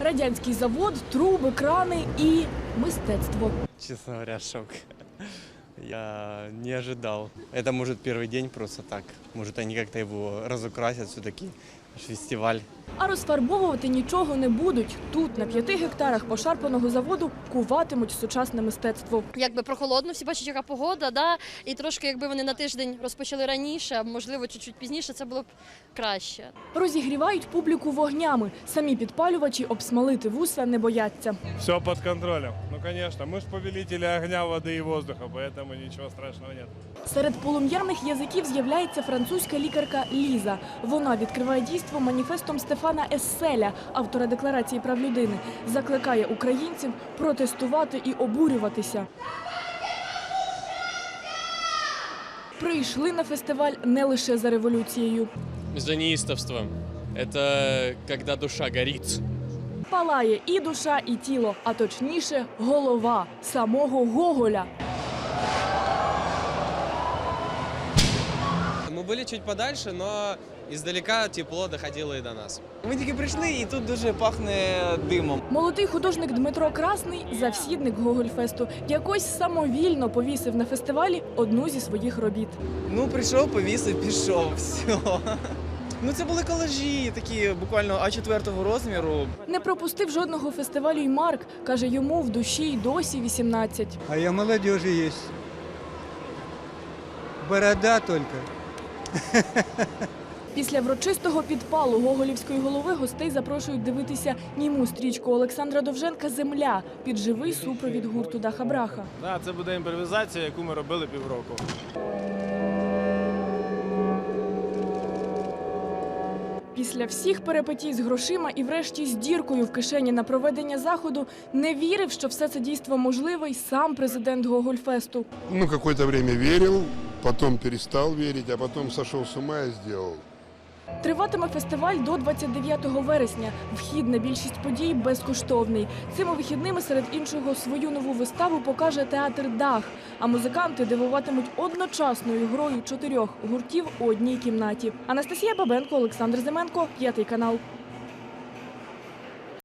Радянський завод, труби, крани і мистецтво. Честно говоря, шок. Я не ожидал. Это может первый день просто так. Может они как-то его разукрасят все-таки Фестиваль. А розфарбовувати нічого не будуть. Тут, на п'яти гектарах пошарпаного заводу, куватимуть сучасне мистецтво. Якби прохолодно, всі бачать, яка погода, да? і трошки, якби вони на тиждень розпочали раніше, а можливо, чуть-чуть пізніше, це було б краще. Розігрівають публіку вогнями. Самі підпалювачі обсмалити вуса не бояться. Все под контролем. Ну, конечно, мы же повелители огня, воды и воздуха, поэтому ничего страшного нет. Серед полум'яних язиків з'являється французька лікарка Ліза. Вона відкриває дійство маніфестом Стефана Есселя, автора декларації прав людини. Закликає українців протестувати і обурюватися. Прийшли на фестиваль не лише за революцією. за неистовство. Это когда душа горит. Палає і душа, і тіло, а точніше, голова самого Гоголя. Мы были чуть подальше, но издалека тепло доходило и до нас. Ми тільки прийшли, і тут дуже пахне димом. Молодий художник Дмитро Красний, завсідник Гогольфесту, якось самовільно повісив на фестивалі одну зі своїх робіт. Ну, прийшов, повісив, пішов. Все. Ну, це були колажі, такі буквально А4 розміру. Не пропустив жодного фестивалю й Марк. Каже, йому в душі й досі 18. А я молодежи есть. Борода только. Після врочистого підпалу Гоголівської голови гостей запрошують дивитися німу стрічку Олександра Довженка Земля під живий супровід гурту Даха Браха. Да, це буде імпровізація, яку ми робили півроку. Після всіх перепитій з грошима і врешті з діркою в кишені на проведення заходу не вірив, що все це дійство можливе й сам президент Гогольфесту. Ну, какое-то время верил, потом перестал верить, а потом сошел с ума и сделал. Триватиме фестиваль до 29 вересня. Вхід на більшість подій безкоштовний. Цими вихідними серед іншого свою нову виставу покаже театр Дах. А музиканти дивуватимуть одночасною грою чотирьох гуртів у одній кімнаті. Анастасія Бабенко, Олександр Зименко, п'ятий канал.